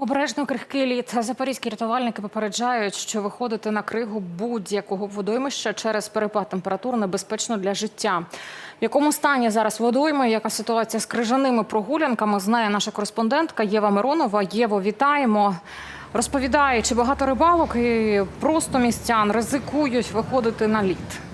Обережно крихкий лід. Запорізькі рятувальники попереджають, що виходити на кригу будь-якого водоймища через перепад температур небезпечно для життя. В якому стані зараз водойми, яка ситуація з крижаними прогулянками, знає наша кореспондентка Єва Миронова. Єво, вітаємо. Розповідає, чи багато рибалок і просто містян ризикують виходити на лід.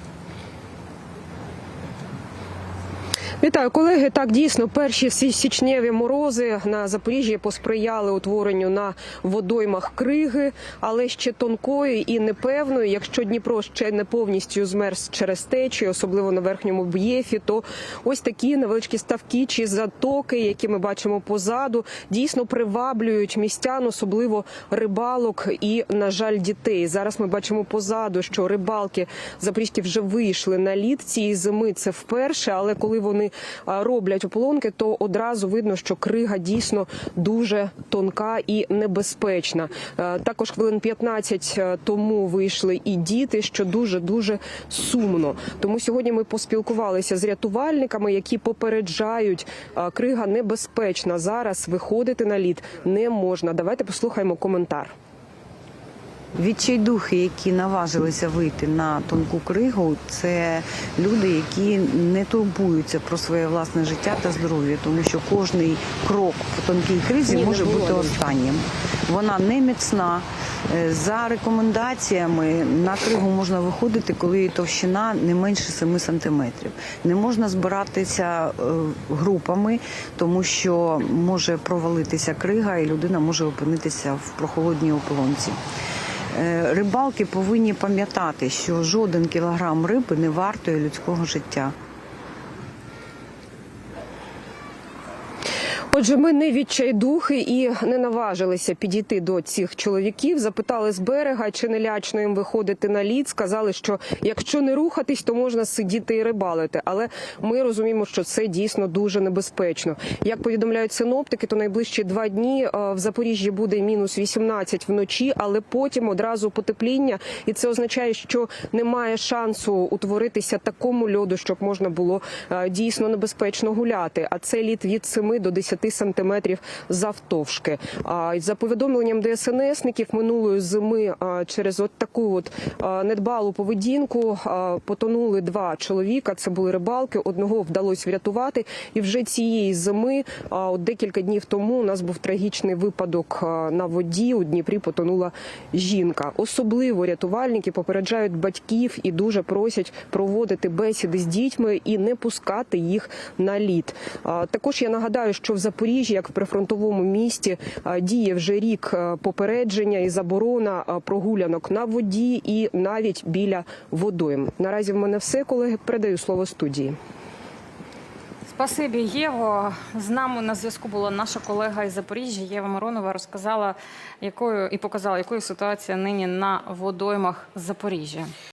Вітаю, колеги. Так, дійсно, перші сі- січневі морози на Запоріжжі посприяли утворенню на водоймах криги, але ще тонкої і непевної. Якщо Дніпро ще не повністю змерз через течію, особливо на верхньому б'єфі, то ось такі невеличкі ставки чи затоки, які ми бачимо позаду, дійсно приваблюють містян, особливо рибалок і, на жаль, дітей. Зараз ми бачимо позаду, що рибалки запорізькі вже вийшли на лід цієї зими. Це вперше, але коли вони роблять ополонки, то одразу видно, що крига дійсно дуже тонка і небезпечна. Е, Також хвилин 15 тому вийшли і діти, що дуже дуже сумно. Тому сьогодні ми поспілкувалися з рятувальниками, які попереджають, крига небезпечна. Зараз виходити на лід не можна. Давайте послухаємо коментар. Відчайдухи, які наважилися вийти на тонку кригу, це люди, які не турбуються про своє власне життя та здоров'я, тому що кожний крок по тонкій кризі Ні, може бути останнім. Вона не міцна. Е, За рекомендаціями на кригу можна виходити, коли її товщина не менше 7 сантиметрів. Не можна збиратися е, групами, тому що може провалитися крига, і людина може опинитися в прохолодній ополонці. Е, Рибалки повинні пам'ятати, що жоден кілограм риби не вартує людського життя. Отже, ми не відчайдухи і не наважилися підійти до цих чоловіків. Запитали з берега, чи не лячно їм виходити на лід. Сказали, що якщо не рухатись, то можна сидіти і рибалити. Але ми розуміємо, що це дійсно дуже небезпечно. Як повідомляють синоптики, то найближчі два дні е, в Запоріжжі буде мінус 18 вночі, але потім одразу потепління, і це означає, що немає шансу утворитися такому льоду, щоб можна було е, дійсно небезпечно гуляти. А це лід від 7 до 10 сантиметрів завтовшки. А за повідомленням ДСНСників минулої зими через от таку от недбалу поведінку потонули два чоловіка. Це були рибалки. Одного вдалося врятувати. І вже цієї зими, а, от декілька днів тому, у нас був трагічний випадок на воді. У Дніпрі потонула жінка. Особливо рятувальники попереджають батьків і дуже просять проводити бесіди з дітьми і не пускати їх на лід. Також я нагадаю, що в Запоріжжі, як в прифронтовому місті, діє вже рік попередження і заборона прогулянок на воді і навіть біля водойм. Наразі в мене все, колеги. Передаю слово студії. Спасибі, Єво. З нами на зв'язку була наша колега із Запоріжжя Єва Миронова. Розказала, якою і показала, якою ситуація нині на водоймах Запоріжжя.